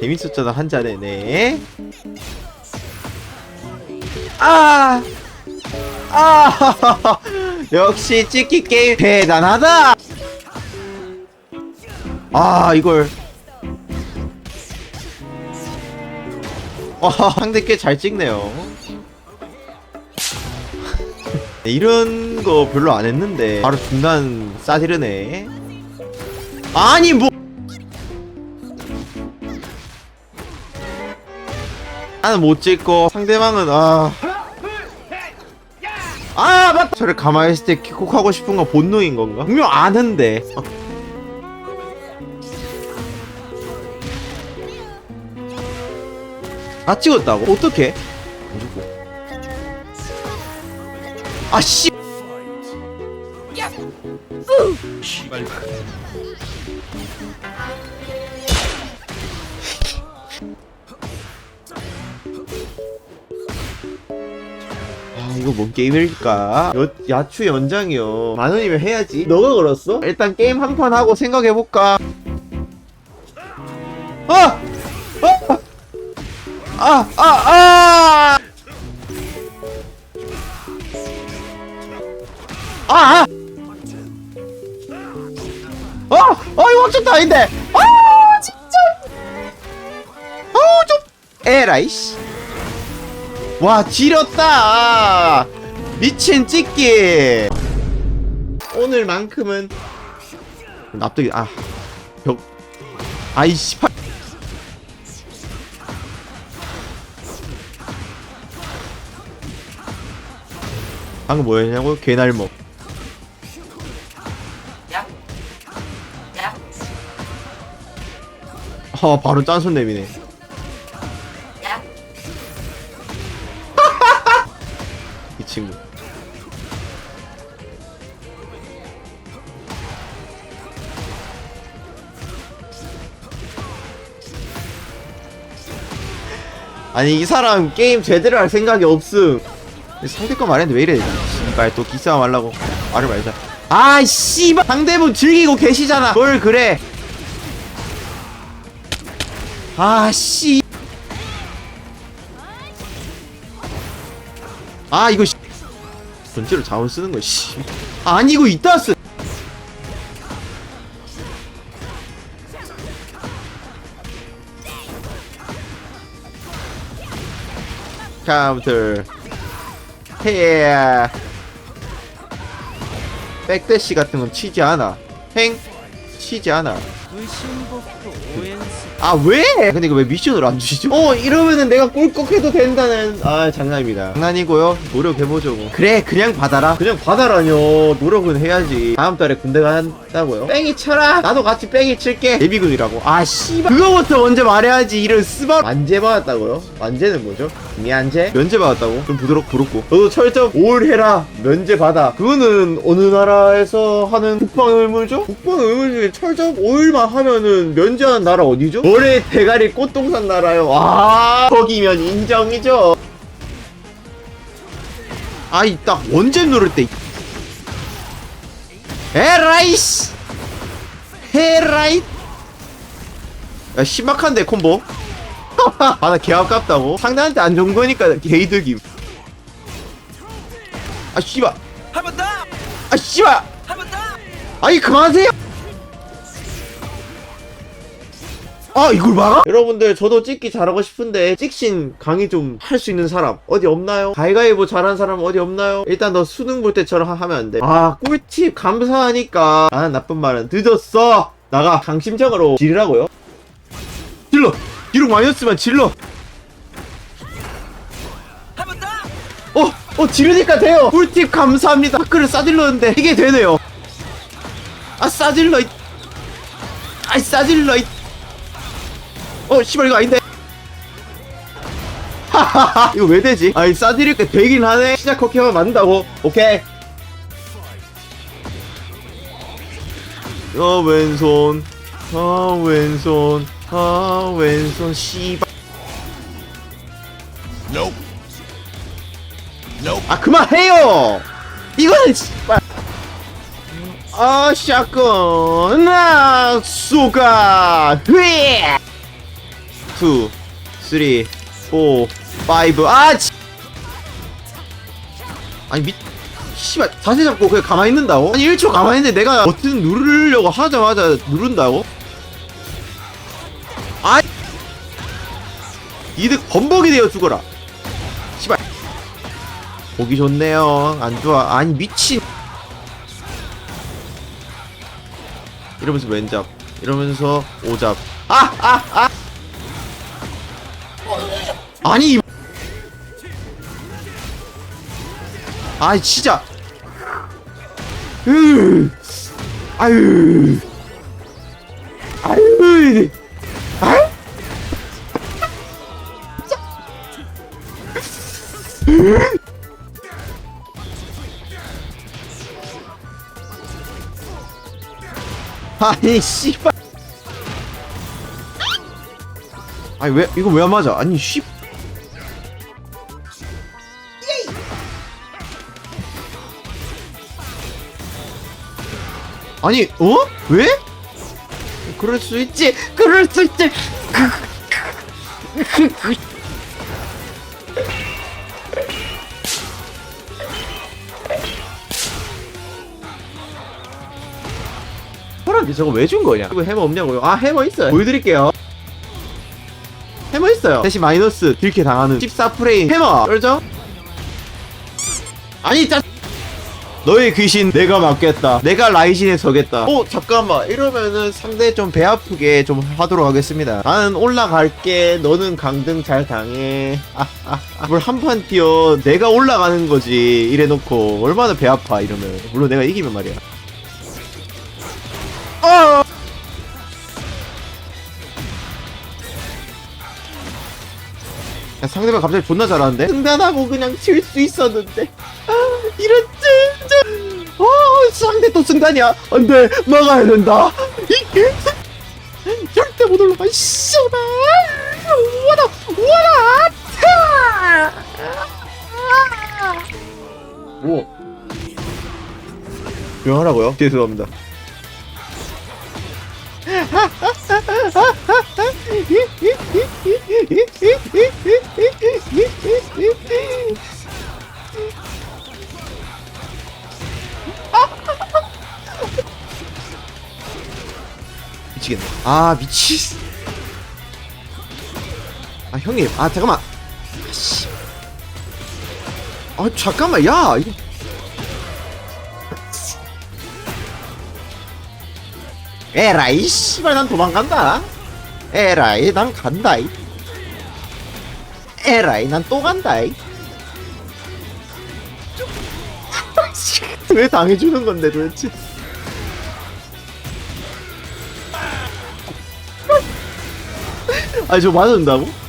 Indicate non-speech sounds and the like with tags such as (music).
재밌었잖아 한 잔에 네. 아! 아! (laughs) 역시 찍기 게임 대단하다! 아, 이걸. 아, 상대 꽤 잘 찍네요. (laughs) 네, 이런 거 별로 안 했는데, 바로 중단 싸지르네. 아니, 뭐! 나는 못 찍고, 상대방은, 아. 아, 맞다! 저를 가만히 있을 때 킥콕하고 싶은 건 본능인 건가? 분명 아는데. 어. 다 찍었다고? 어떻게? 아, 씨! 아 이거 뭔 게임일까? 여, 야추 연장이요. 만 원이면 해야지. 너가 걸었어? 일단 게임 한 판 하고 생각해볼까? 아! 아! 아! 아! 아! 아! 아! 어! 어, 이거 좀 다인데! 아! 진짜! 아! 좀! 에라이씨! 와 지렸다! 미친 찍기! 오늘만큼은 납득이 아벽 아이씨 팔 방금 뭐였냐고? 개날먹 아 바로 짠손 내미네 아니 이 사람 게임 제대로 할 생각이 없음. 상대 거 말했는데 왜 이래? 씨발 또 기싸움 하려고. 말을 말자. 아 씨발! 상대분 즐기고 계시잖아. 뭘 그래? 아씨. 아 이거 씨. 전체로 자원 쓰는 거 씨. 아니 이거 이따 쓰. 카운터 해 백대시 같은 건 치지 않아. 행? 치지 않아 아 왜? 근데 이거 왜 미션으로 안 주시죠? 어 이러면은 내가 꿀꺽해도 된다는 아 장난입니다 장난이고요 노력해보죠 뭐. 그래 그냥 받아라 그냥 받아라뇨 노력은 해야지 다음 달에 군대 간다고요 뺑이 쳐라 나도 같이 뺑이 칠게 예비군이라고 아 씨발 그거부터 먼저 말해야지 이런 스바 만재 받았다고요? 만재는 뭐죠? 미안재? 면제 받았다고? 좀 부드럽 부럽고 너도 철저 5월 해라 면제 받아 그거는 어느 나라에서 하는 국방 의무죠? 국방 의무 중에 철저 5일만 하면은 면제하는 나라 어디죠? 올해 대가리 꽃동산 나라요. 아 거기면 인정이죠. 아이 딱 원잼 누를 때 에라이씨! 헤라이! 야 심각한데 콤보? (laughs) 아나 개 아깝다고? 상대한테 안 좋은 거니까 개이득임. 아 씨발! 아 씨발! 아니 그만하세요 아 이걸 막아? 여러분들 저도 찍기 잘하고 싶은데 찍신 강의 좀 할 수 있는 사람 어디 없나요? 가위가위보 잘하는 사람 어디 없나요? 일단 너 수능 볼 때처럼 하- 하면 안 돼 아 꿀팁 감사하니까 아 나쁜 말은 늦었어 나가 강심장으로 지르라고요 질러 기록 했으면 질러! 어, 어, 지르니까 돼요. 꿀팁 감사합니다. 파크를 싸질렀는데 이게 되네요. 아, 싸질러. 이- 아이, 싸질러. 이- 어, 씨발 이거 아닌데. 하하하. 이거 왜 되지? 아이, 싸질릴 때 되긴 하네. 시작 커키만 맞는다고. 오케이. 어, 왼손. 어, 왼손. 어, 왼손. 씨발. 아 그만해요 이거는 씨발 아 샷건 나 쏘가 휘 2 3 4 5 아! 치... 아니 미 씨발 자세 잡고 그냥 가만히 있는다고? 아니 1초 가만히 있는데 내가 버튼 누르려고 하자마자 누른다고? 아 이득 범벅이 되어 죽어라. 씨발. 보기 좋네요. 안 좋아. 아니 미친. 이러면서 왼잡. 이러면서 오잡. 아 아 아 아니 이- 아이 진짜. 으 아유. 아유 아? 아니 씨발. 아니 왜 이거 왜 안 맞아? 아니 씨 아니 어? 왜? 그럴 수 있지 그럴 수 있지. 사람이 저거 왜 준 거냐? 이거 해머 없냐고요? 아 해머 있어요. 보여드릴게요. 해머 있어요. 대신 마이너스 딜캐 당하는 14프레임 해머. 쩔죠? 아니 짜 너의 귀신 내가 막겠다. 내가 라이진에 서겠다. 어 잠깐만. 이러면은 상대 좀 배 아프게 좀 하도록 하겠습니다. 나는 올라갈게. 너는 강등 잘 당해. 뭘한판 뛰어. 내가 올라가는 거지. 이래놓고 얼마나 배 아파 이러면. 물론 내가 이기면 말이야. 어! 야, 상대방 갑자기 존나 잘하는데? 승단하고 그냥 칠 수 있었는데. 아, 이런 젠장 어 상대 또 승단이야. 안돼 막아야 된다. 이게 절대 못 올라가 씨발. 와라 와라 뭐 조용하라고요? 죄송합니다 (laughs) 아 미치. 아 형님, 아 잠깐만. 아, 씨. 아 잠깐만, 야. 에라이 씨발 난 도망간다. 에라이 난 간다이. 에라이 난 또 간다이. (laughs) 왜 당해주는 건데 도대체? 아니 저? 피한다고?